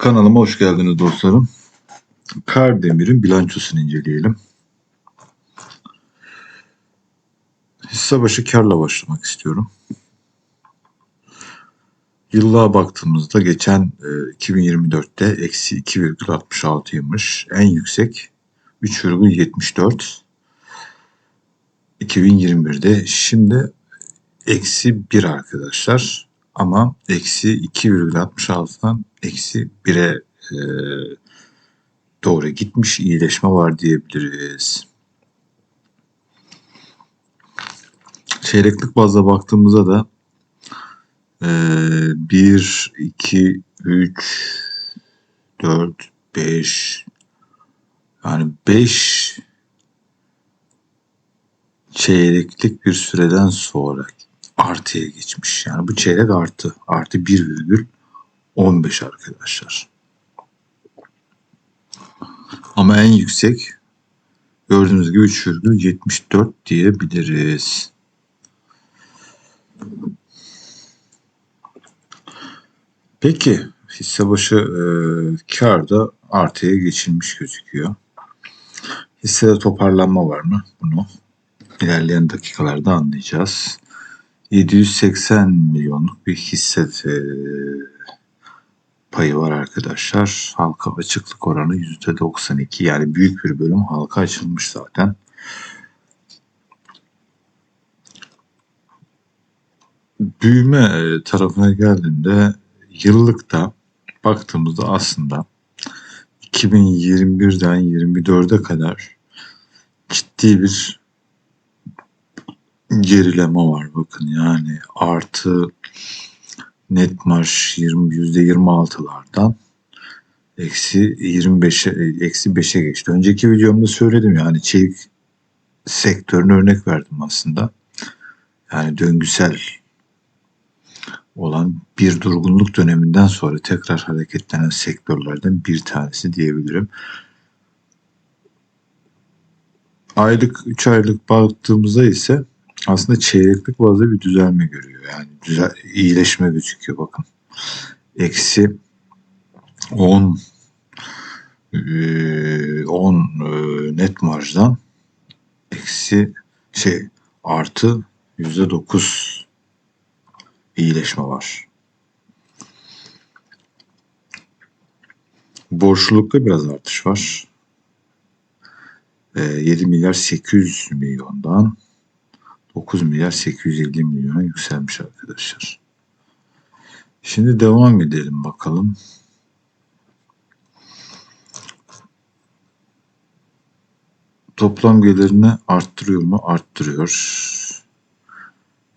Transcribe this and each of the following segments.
Kanalıma hoş geldiniz dostlarım. Kardemir'in bilançosunu inceleyelim. Hisse başı karla başlamak istiyorum. Yıllığa baktığımızda geçen e, 2024'te eksi 2,66'ymış. En yüksek 3,74. 2021'de şimdi eksi 1 arkadaşlar. Ama eksi 2,66'dan eksi 1'e e, doğru gitmiş iyileşme var diyebiliriz. Çeyreklik bazda baktığımızda da e, 1, 2, 3, 4, 5 yani 5 çeyreklik bir süreden sonra artıya geçmiş. Yani bu çeyrek artı. Artı 1,15 arkadaşlar. Ama en yüksek gördüğünüz gibi 3,74 diyebiliriz. Peki hisse başı e, karda artıya geçilmiş gözüküyor. Hissede toparlanma var mı? Bunu ilerleyen dakikalarda anlayacağız. 780 milyonluk bir hisse e, payı var arkadaşlar. Halka açıklık oranı %92 yani büyük bir bölüm halka açılmış zaten. Büyüme e, tarafına geldiğinde yıllıkta baktığımızda aslında 2021'den 24'e kadar ciddi bir gerileme var bakın yani artı net marş 20 yüzde 26'lardan eksi 25'e eksi 5'e geçti. Önceki videomda söyledim yani çelik sektörüne örnek verdim aslında. Yani döngüsel olan bir durgunluk döneminden sonra tekrar hareketlenen sektörlerden bir tanesi diyebilirim. Aylık 3 aylık baktığımızda ise aslında çeyreklik bazda bir düzelme görüyor. Yani düzel, iyileşme gözüküyor bakın. Eksi 10 10 net marjdan eksi şey artı yüzde dokuz iyileşme var. Borçlulukta biraz artış var. 7 milyar 800 milyondan 9 milyar 850 milyona yükselmiş arkadaşlar. Şimdi devam edelim bakalım. Toplam gelirini arttırıyor mu? Arttırıyor.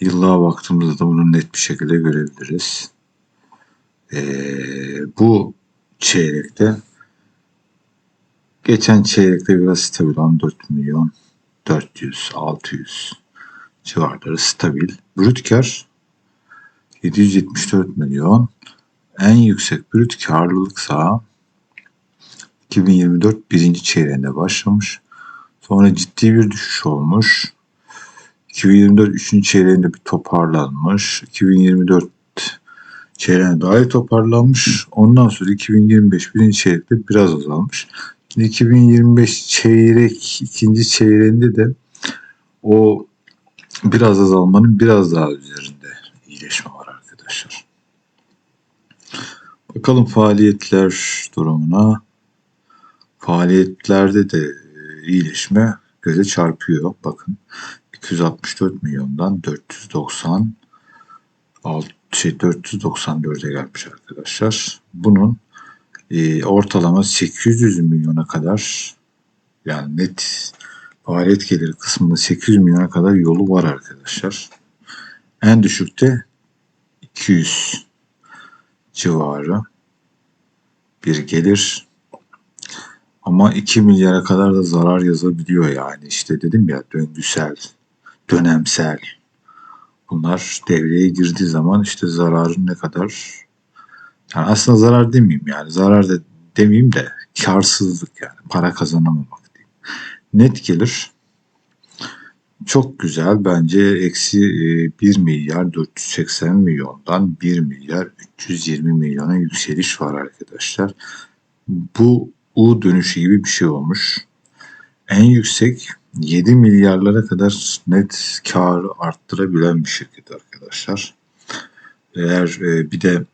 Yıllığa baktığımızda da bunu net bir şekilde görebiliriz. Ee, bu çeyrekte geçen çeyrekte biraz stabil 14 milyon 400 600 civarları stabil. Brüt kar 774 milyon. En yüksek brüt karlılıksa 2024 birinci çeyreğinde başlamış. Sonra ciddi bir düşüş olmuş. 2024 üçüncü çeyreğinde bir toparlanmış. 2024 çeyreğine dair toparlanmış. Ondan sonra 2025 birinci çeyrekte biraz azalmış. 2025 çeyrek ikinci çeyreğinde de o biraz azalmanın biraz daha üzerinde iyileşme var arkadaşlar. Bakalım faaliyetler durumuna. Faaliyetlerde de e, iyileşme göze çarpıyor. Bakın 264 milyondan 490 şey 494'e gelmiş arkadaşlar. Bunun e, ortalama 800 milyona kadar yani net faaliyet geliri kısmında 800 milyona kadar yolu var arkadaşlar. En düşükte 200 civarı bir gelir. Ama 2 milyara kadar da zarar yazabiliyor yani. İşte dedim ya döngüsel, dönemsel. Bunlar devreye girdiği zaman işte zararın ne kadar yani aslında zarar demeyeyim yani zarar da demeyeyim de karsızlık yani para kazanamamak diyeyim. Net gelir Çok güzel. Bence eksi e, 1 milyar 480 milyondan 1 milyar 320 milyona yükseliş var arkadaşlar. Bu U dönüşü gibi bir şey olmuş. En yüksek 7 milyarlara kadar net kar arttırabilen bir şirket arkadaşlar. Eğer e, bir de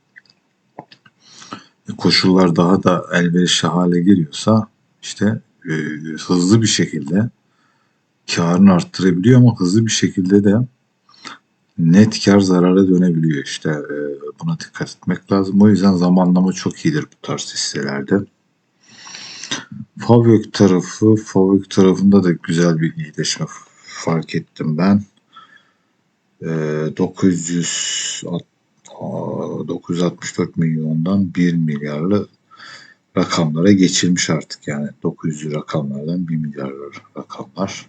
koşullar daha da elverişli hale geliyorsa işte e, hızlı bir şekilde karını arttırabiliyor ama hızlı bir şekilde de net kar zarara dönebiliyor. İşte e, buna dikkat etmek lazım. O yüzden zamanlama çok iyidir bu tarz hisselerde. Favök tarafı, Favök tarafında da güzel bir iyileşme fark ettim ben. E, 900 964 milyondan 1 milyarlı rakamlara geçilmiş artık yani 900 rakamlardan 1 milyar rakamlar.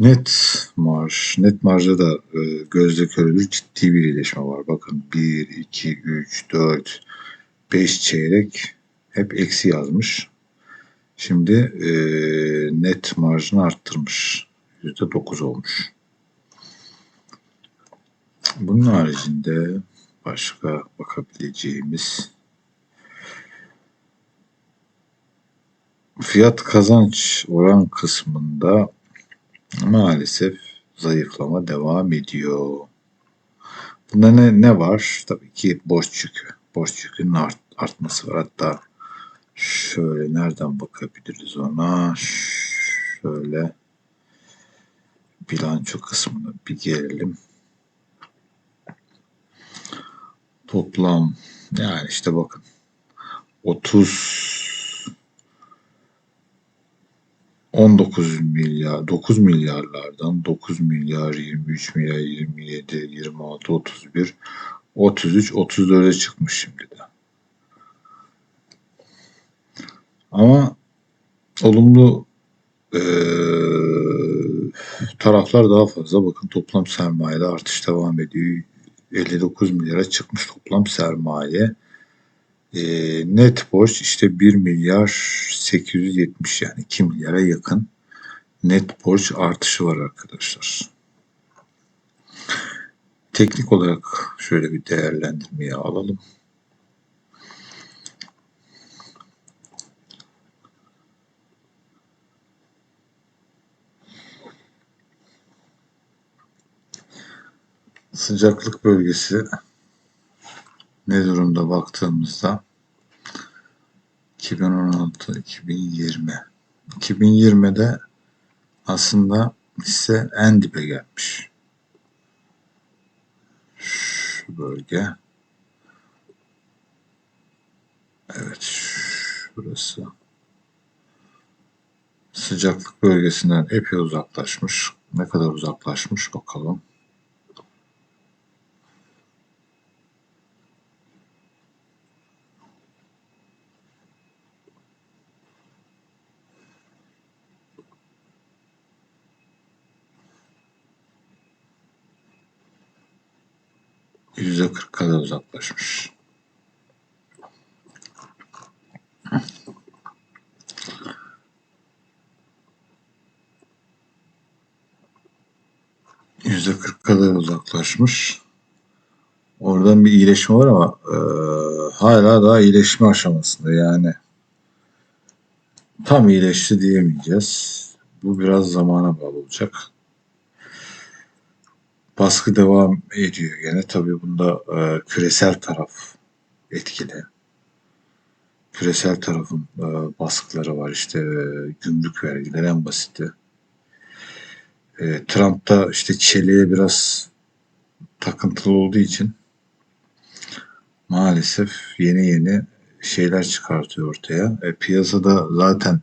Net marj, net marjda da e, gözle görülür ciddi bir iyileşme var. Bakın 1, 2, 3, 4, 5 çeyrek hep eksi yazmış. Şimdi e, net marjını arttırmış. %9 olmuş. Bunun haricinde başka bakabileceğimiz fiyat kazanç oran kısmında maalesef zayıflama devam ediyor. Bunda ne, ne var? Tabii ki borç yükü. Borç yükünün art, artması var. Hatta şöyle nereden bakabiliriz ona? Şöyle bilanço kısmına bir gelelim. Toplam yani işte bakın 30 19 milyar 9 milyarlardan 9 milyar 23 milyar 27 26 31 33 34'e çıkmış şimdi de. Ama olumlu e, taraflar daha fazla. Bakın toplam sermayede artış devam ediyor. 59 milyara çıkmış toplam sermaye. E, net borç işte 1 milyar 870 yani 2 milyara yakın net borç artışı var arkadaşlar. Teknik olarak şöyle bir değerlendirmeye alalım. Sıcaklık bölgesi ne durumda baktığımızda 2016-2020 2020'de aslında hisse en dibe gelmiş. Şu bölge. Evet. Burası. Sıcaklık bölgesinden epey uzaklaşmış. Ne kadar uzaklaşmış bakalım. yüzde kırk kadar uzaklaşmış. Yüzde kırk kadar uzaklaşmış. Oradan bir iyileşme var ama e, hala daha iyileşme aşamasında yani. Tam iyileşti diyemeyeceğiz. Bu biraz zamana bağlı olacak baskı devam ediyor gene. Tabii bunda e, küresel taraf etkili. Küresel tarafın e, baskıları var işte e, gümrük vergileri en basiti. E, Trump da işte çeliğe biraz takıntılı olduğu için maalesef yeni yeni şeyler çıkartıyor ortaya. E, piyasada zaten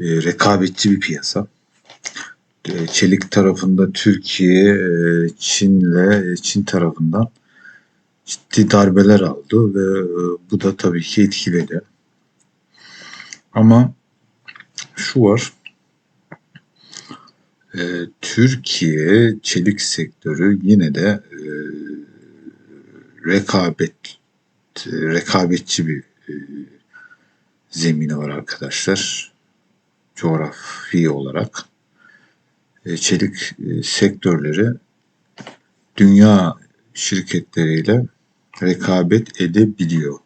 e, rekabetçi bir piyasa. E, çelik tarafında Türkiye, e, Çin'le e, Çin tarafından ciddi darbeler aldı ve bu da tabii ki etkiledi. Ama şu var. Türkiye çelik sektörü yine de rekabet rekabetçi bir zemini var arkadaşlar. coğrafi olarak çelik e, sektörleri dünya şirketleriyle rekabet edebiliyor.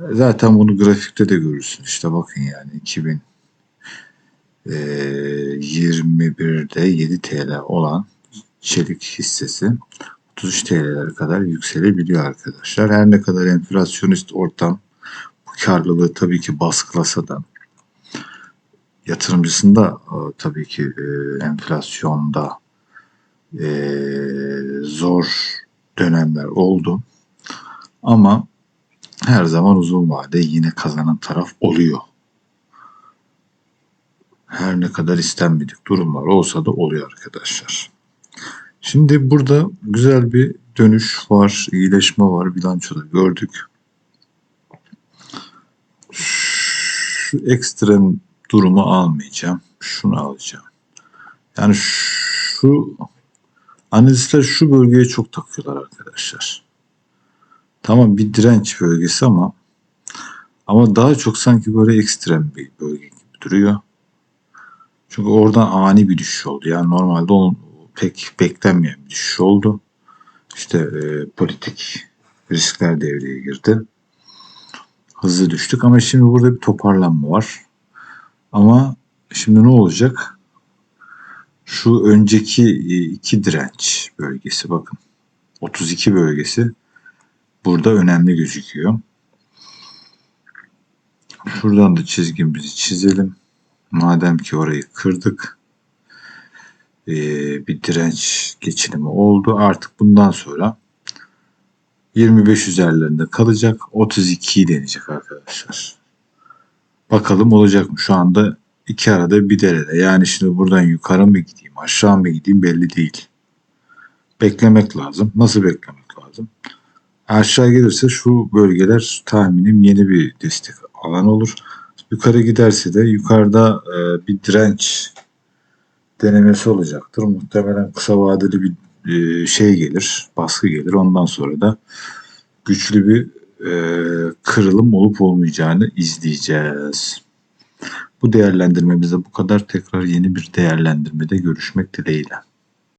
Zaten bunu grafikte de görürsün. İşte bakın yani 2021'de 7 TL olan çelik hissesi 33 TL'lere kadar yükselebiliyor arkadaşlar. Her ne kadar enflasyonist ortam bu karlılığı tabii ki baskılasa da yatırımcısında e, tabii ki e, enflasyonda e, zor dönemler oldu. Ama her zaman uzun vade yine kazanan taraf oluyor. Her ne kadar istenmedik durumlar olsa da oluyor arkadaşlar. Şimdi burada güzel bir dönüş var, iyileşme var. Bilançoda gördük. Şu ekstrem durumu almayacağım. Şunu alacağım. Yani şu analistler şu bölgeye çok takıyorlar arkadaşlar. Tamam bir direnç bölgesi ama ama daha çok sanki böyle ekstrem bir bölge gibi duruyor. Çünkü oradan ani bir düşüş oldu. Yani normalde onun pek beklenmeyen bir düşüş oldu. İşte e, politik riskler devreye girdi. Hızlı düştük ama şimdi burada bir toparlanma var. Ama şimdi ne olacak? Şu önceki e, iki direnç bölgesi bakın. 32 bölgesi burada önemli gözüküyor. Şuradan da çizgimizi çizelim. Madem ki orayı kırdık e, bir direnç geçilimi oldu. Artık bundan sonra 25 üzerlerinde kalacak. 32'yi deneyecek arkadaşlar. Bakalım olacak mı? Şu anda iki arada bir derede. Yani şimdi buradan yukarı mı gideyim aşağı mı gideyim belli değil. Beklemek lazım. Nasıl beklemek lazım? Aşağı gelirse şu bölgeler tahminim yeni bir destek alan olur. Yukarı giderse de yukarıda e, bir direnç denemesi olacaktır. Muhtemelen kısa vadeli bir e, şey gelir, baskı gelir. Ondan sonra da güçlü bir e, kırılım olup olmayacağını izleyeceğiz. Bu değerlendirmemizde bu kadar. Tekrar yeni bir değerlendirmede görüşmek dileğiyle.